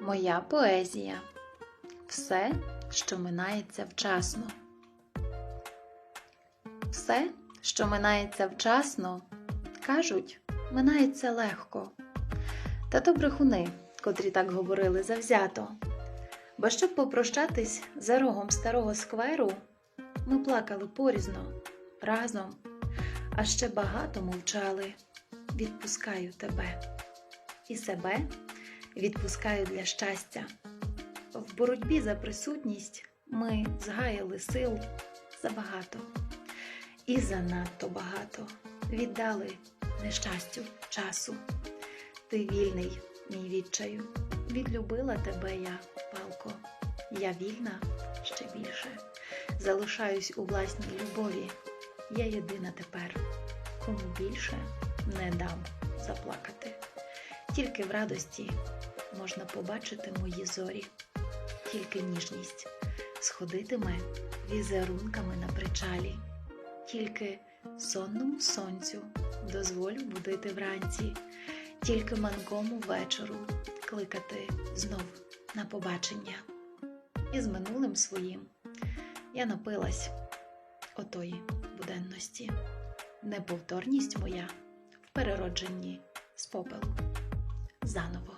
Моя поезія. Все, що минається вчасно. Все, що минається вчасно, кажуть, минається легко. Та то брехуни, котрі так говорили завзято. Бо щоб попрощатись за рогом старого скверу, ми плакали порізно, разом, а ще багато мовчали. Відпускаю тебе і себе відпускаю для щастя. В боротьбі за присутність ми згаяли сил забагато і занадто багато віддали нещастю часу. Ти вільний, мій відчаю, відлюбила тебе я, палко. Я вільна ще більше. Залишаюсь у власній любові. Я єдина тепер, кому більше не дам заплакати. Тільки в радості можна побачити мої зорі, тільки ніжність. Сходитиме візерунками на причалі, тільки сонному сонцю дозволю будити вранці, тільки манкому вечору кликати знов на побачення. І з минулим своїм я напилась отої буденності, неповторність моя в переродженні з попелу заново.